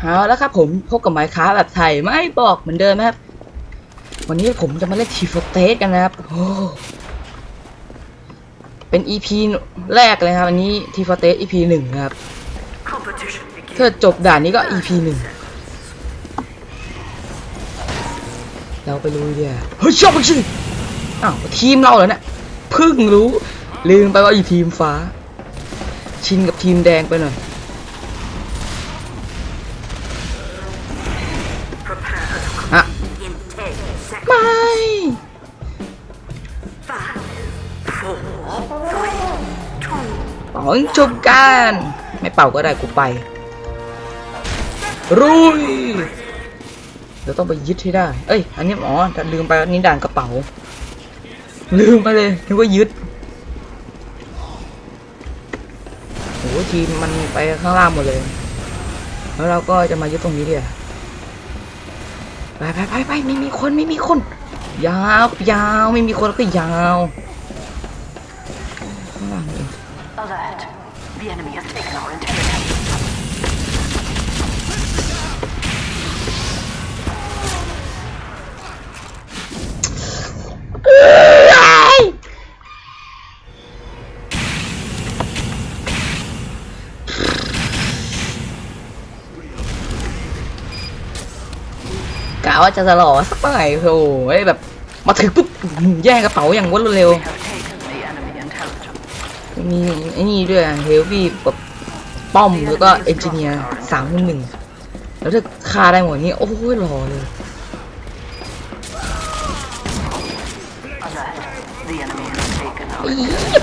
เอาแล้วครับผมพบกับไมค์ค้าแบบไทยไม่บอกเหมือนเดิมนะครับ วันนี้ผมจะมาเล่นทีฟเตสกันนะครับโอ้เป็น EP แรกเลยครับอันนี้ทีฟเตส EP หนึ่งครับถ้าจบด่านนี้ก็ EP หนึ่งเราไปรู้เดียวเฮ้ยชอบมันสิอ้าวทีมเราเหรอเนี่ยเพิ่งรู้ ลืมไปว่าอยู่ทีมฟ้า ชินกับทีมแดงไปหน่อย ไม่ Five, four, three, two, เป่าให้จบกัน ไม่เป่าก็ได้กูไป รุยเราต้องไปยึดให้ได้ เอ้ย อันนี้อ๋อลืมไปอันนี้ด่านกระเป๋า ลืมไปเลยนึกว่ายึดโอ้โหทีมมันไปข้างล่างหมดเลย แล้วเราก็จะมายึดตรงนี้เดียว ไปไปไปไปไม่มีคนไม่มีคน ยาวยาวไม่มีคนแล้วก็ยาวข้างล่างนี่ alert. The กะว่าจะสลอสักหน่อยโอ้ยแบบมาถึงปุ๊บแย่งกระเป๋าอย่างรวดเร็วมีไอ้นี่ด้วยเฮลวี่กับป้อมแล้วก็เอนจิเนียร์สามคนหนึ่งแล้วถ้าฆ่าได้หมดนี่โอ้ยหล่อเลย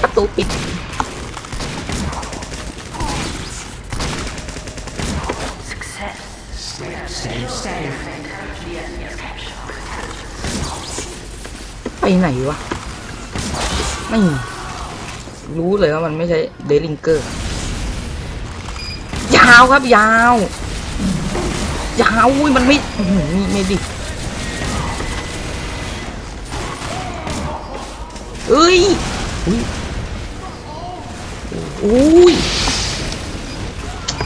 ประตูปิด ไปไหนวะ ไม่รู้เลยว่ามันไม่ใช่เดลิงเกอร์ ยาวครับยาว ยาวอุ้ยมันไม่มีเมดิเอ้ยอุ้ยอุ้ย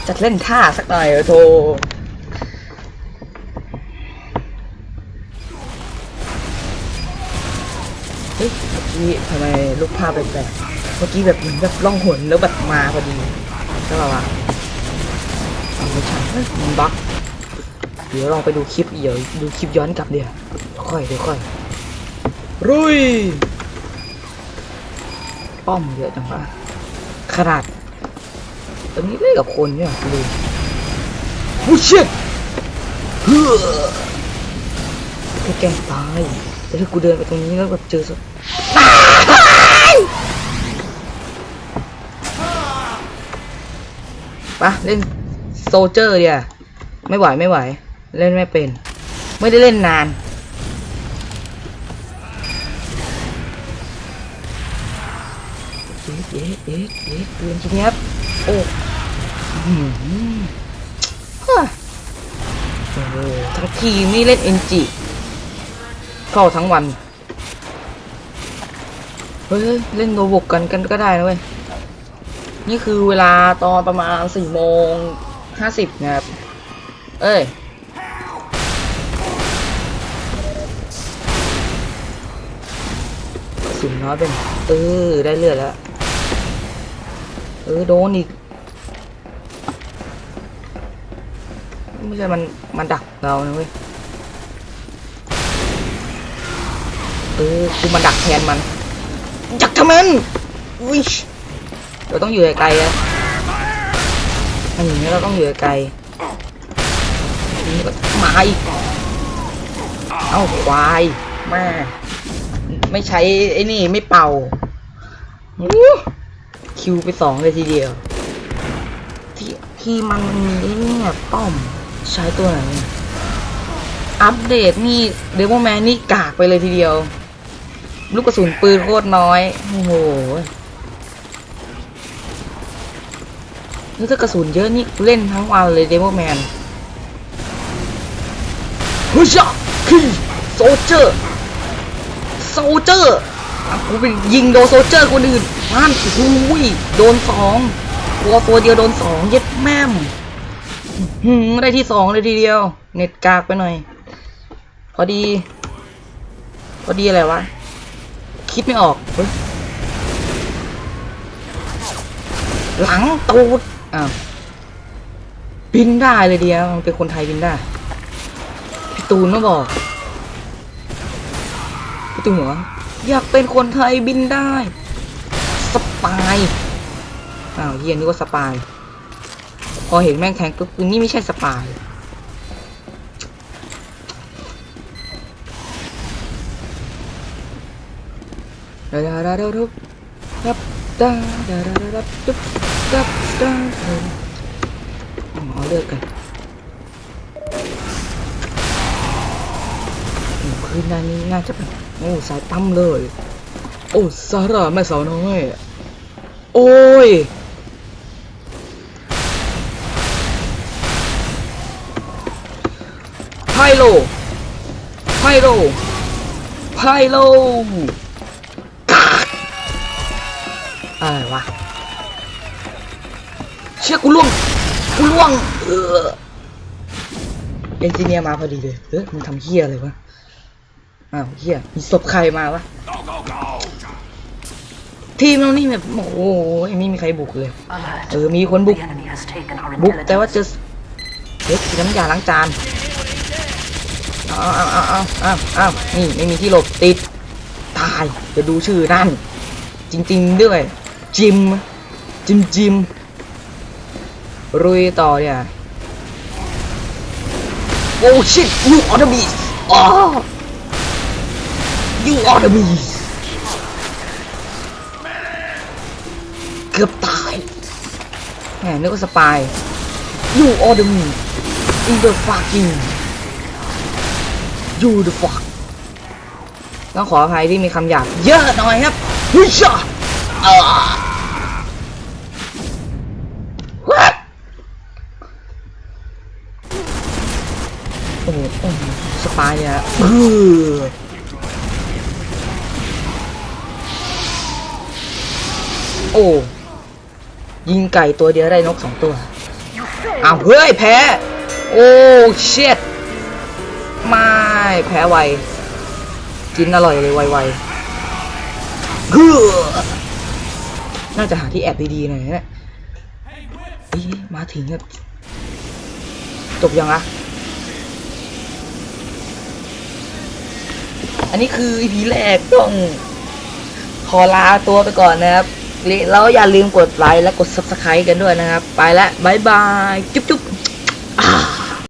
จะเล่นท่าสักหน่อยเออโทเฮ้ยเมื่ทำไมรูปภาพแปลกๆ เมื่อกี้แบบเหมือนแบบล่องหนแล้วแบบมาพอดีใช่ป่าวะเอาไม่ใช่มันบั๊กเดี๋ยวลองไปดูคลิปเดี๋ยวดูคลิปย้อนกลับเดี๋ยวค่อยเดี๋ยวค่อยรุยป้อมเยอะจังวะขนาดตรงนี้เล่นกับคนเนี่ยดูบูชิตเฮ้อแกล้งตายแต่ถ้ากูเดินไปตรงนี้แล้วแบบเจอส ปะเล่นโซเจอร์เดียไม่ไหวไม่ไหว เล่นไม่เป็น ไม่ได้เล่นนาน เอ๊ะเอ๊ะเอ๊ะเอ๊ะเรียนครับ โอ้หือฮ่าโอ้โหทั้งทีมนี่เล่นเอ็นจิเข้าทั้งวัน เฮ้ยเล่นโนบกกันกันก็ได้นะเว้ยนี่คือเวลาตอนประมาณสี่โมงห้าสิบนะครับ เอ้ยสุนน้อยเป็นเออได้เลือดแล้ว เออโดนอีก ไม่ใช่มันมันดักเรานะเว้ยเออคือมันดักแทนมัน ดักทำมันอุ้ยเราต้องอยู่ไกลๆอะอันนี้เราต้องอยู่ไกลนนี้ก็มาอีกเอ้าควายแม่ไม่ใช้ไอ้นี่ไม่เป่าคิวไปสองเลยทีเดียว ที่ที่มันมีไอ้เนี่ยป้อมใช้ตัวไหนอัปเดตนี่เดโมแมนนี่กากไปเลยทีเดียว ลูกกระสุนปืนโคตรน้อย โอ้โหนี่ถ้ากระสุนเยอะนี่เล่นทั้งวันเลยเดโมแมนฮูชะคีโซเจอร์ โซเจอร์กูไปยิงโดนโซเจอร์คนอื่นนั่นโอ้โหยโดนสองตัวตัวเดียวโดนสองเย็ดแม่มหืมได้ที่สองเลยทีเดียว เน็ตกากไปหน่อย พอดี พอดีอะไรวะ คิดไม่ออกเฮ้ยหลังตูดอ้าวบินได้เลยเดียวมันเป็นคนไทยบินได้ พี่ตูนมาบอก พี่ตูนบอกว่าอยากเป็นคนไทยบินได้ สปายอ้าวเฮียนึกว่าสปาย พอเห็นแม่งแทงก็คือนี่ไม่ใช่สปาย ดาดาดาดาดุบดับดาดาดาดาดับดุบดับดาดาหมอเลือกกันโอ้คืนนั้นน่าจะเป็นโอ้สายปั๊มเลย โอ้ซาร่าแม่สาวน้อย โอ้ยไพโลไพโลไพโล อะไรวะ เชื่อกูล่วง กูล่วง เออเอนจิเนียร์มาพอดีเลยเฮ้ยมึงทำเฮียอะไรวะ อ้าวเฮียมีศพใครมาวะ ทีมเรานี่แบบโอ้โหไม่มีใครบุกเลย Alert. เออ มีคนบุก The enemy has taken our บุก แต่ว่า intelligence. จะเฮ้ยน้ำยาล้างจานเอาเอาเอาเอาเอาเอานี่ไม่มีที่หลบติด ตาย จะดูชื่อนั่น จริง ๆ ด้วย จิม จิมจิมรุยต่อเนี่ยโอ้ชิต you are the beast อ๋อ you are the beast เกือบตายแหมนึกว่าสปาย you are the beast in the fucking you the fuck ต้องขออภัยที่มีคำหยาบเยอะหน่อยครับฮิชาเออ What? โอ้โหสปายเนี่ยเออโอ้ยิงไก่ตัวเดียวได้นกสองตัว อ้าว เฮ้ย แพ้ โอ้เช็ดไม่ แพ้ไว กินอร่อยเลยไวๆเฮ้อ น่าจะหาที่แอบดีๆหน่อยนะเฮ้ยมาถึงครับจบยังอะอันนี้คือ EP แรกต้องขอลาตัวไปก่อนนะครับ แล้วอย่าลืมกดไลค์และกด subscribe กันด้วยนะครับ ไปแล้วบายบาย จุ๊บจุ๊บ